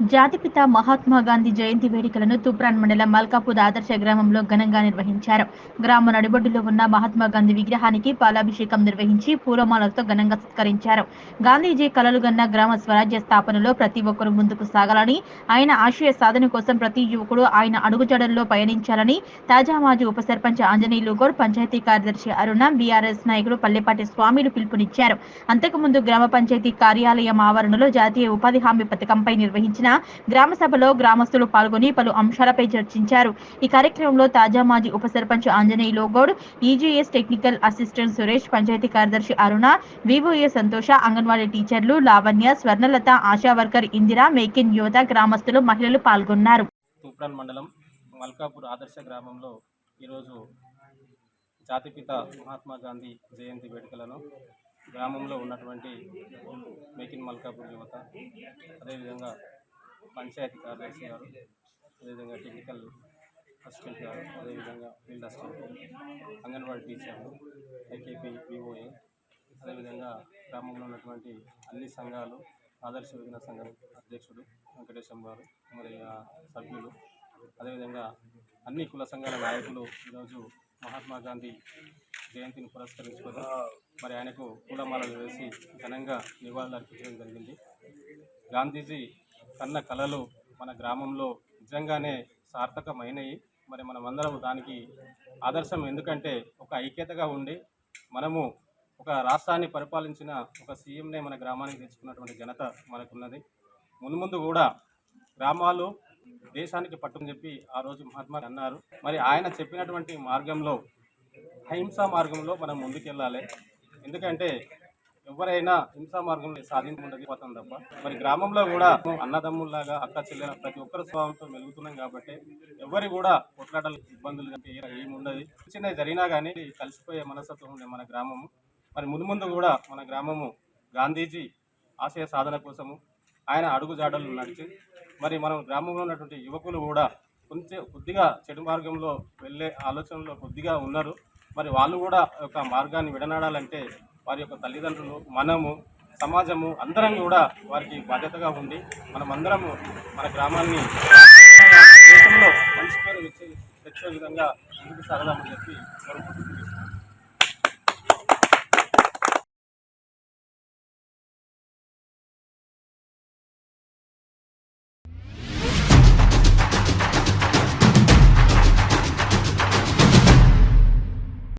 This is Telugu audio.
జాతిపిత మహాత్మా గాంధీ జయంతి వేడుకలను తూప్రాన్ మండలం మల్కాపూర్ ఆదర్శ గ్రామంలో ఘనంగా నిర్వహించారు. గ్రామ నడిబొడ్డులో ఉన్న మహాత్మా గాంధీ విగ్రహానికి పాలాభిషేకం నిర్వహించి పూలమాలతో ఘనంగా సత్కరించారు. గాంధీజీ కలలుగన్న గ్రామ స్వరాజ్య స్థాపనలో ప్రతి ఒక్కరూ ముందుకు సాగాలని ఆయన ఆశయ సాధన కోసం ప్రతి యువకుడు ఆయన అడుగుజాడల్లో పయనించాలని తాజా మాజీ ఉప సర్పంచ్ ఆంజనేయులు గౌడ్ పంచాయతీ కార్యదర్శి అరుణ బీఆర్ఎస్ నాయకుడు పల్లెపాటి స్వామిలు పిలుపునిచ్చారు. అంతకుముందు గ్రామ పంచాయతీ కార్యాలయం ఆవరణలో జాతీయ ఉపాధి హామీ పథకంపై నిర్వహించిన గ్రామ సభలో గ్రామస్తులు పాల్గొని పలు అంశాలపై చర్చించారు. ఈ కార్యక్రమంలో తాజా మాజీ ఉప sarpanch Anjaneya లోగౌడ్ EGS technical assistant Suresh panchayat కార్యదర్శి అరుణ వివోఏ సంతోష అంగన్వాడీ టీచర్లు లావణ్య స్వర్ణలత ఆశా వర్కర్ ఇందిరా మేకిన్ యువత గ్రామస్తులు మహిళలు పాల్గొన్నారు. తూప్రాన్ మండలం మల్కాపూర్ ఆదర్శ గ్రామంలో ఈరోజు జాతిపిత మహాత్మా గాంధీ జయంతి వేడుకలను గ్రామంలో ఉన్నటువంటి మేకిన్ మల్కాపూర్ యువత అదేవిధంగా పంచాయతీ కార్యదర్శి గారు అదేవిధంగా టెక్నికల్ అసిస్టెంట్ గారు అదేవిధంగా ఫీల్డ్ అసిస్టెంట్ అంగన్వాడీ టీచర్లు ఐకేపీ విఓఏ అదేవిధంగా గ్రామంలో ఉన్నటువంటి అన్ని సంఘాలు ఆదర్శ విజ్ఞాన సంఘం అధ్యక్షుడు వెంకటేశం గారు మరి ఆ సభ్యులు అదేవిధంగా అన్ని కుల సంఘాల నాయకులు ఈరోజు మహాత్మా గాంధీ జయంతిని పురస్కరించుకొని మరి ఆయనకు పూలమాలలు వేసి ఘనంగా నివాళులు అర్పించడం జరిగింది. గాంధీజీ కన్న కళలు మన గ్రామంలో నిజంగానే సార్థకమైనవి మరి మనమందరం దానికి ఆదర్శం ఎందుకంటే ఒక ఐక్యతగా ఉండి మనము ఒక రాష్ట్రాన్ని పరిపాలించిన ఒక సీఎంనే మన గ్రామానికి తెచ్చుకున్నటువంటి ఘనత మనకున్నది. ముందు కూడా గ్రామాలు దేశానికి పట్టుని చెప్పి ఆ రోజు మహాత్మా అన్నారు. మరి ఆయన చెప్పినటువంటి మార్గంలో అహింసా మార్గంలో మనం ముందుకెళ్ళాలి. ఎందుకంటే ఎవరైనా హింసా మార్గంలో సాధించకుండా తప్ప మరి గ్రామంలో కూడా అన్నదమ్ముల్లాగా అక్క చెల్లెల ప్రతి ఒక్కరి స్వభావంతో మెలుగుతున్నాం కాబట్టి ఎవరి కూడా కొట్లాటల ఇబ్బందులు కంటే ఏమి ఉండదు చిన్న జరిగినా కానీ కలిసిపోయే మనస్తత్వం ఉండే మన గ్రామము. మరి ముందు ముందు కూడా మన గ్రామము గాంధీజీ ఆశయ సాధన కోసము ఆయన అడుగుజాడలు నడిచి మరి మనం గ్రామంలో ఉన్నటువంటి యువకులు కూడా కొంచెం కొద్దిగా చెడు మార్గంలో వెళ్ళే ఆలోచనలో కొద్దిగా ఉన్నారు. మరి వాళ్ళు కూడా ఒక మార్గాన్ని విడనాడాలంటే వారి యొక్క తల్లిదండ్రులు మనము సమాజము అందరం కూడా వారికి బాధ్యతగా ఉండి మనమందరము మన గ్రామాన్ని దేశంలో మంచి పేరు తెచ్చే విధంగా ముందుకు సాగదామని చెప్పి కోరుకుంటున్నాను.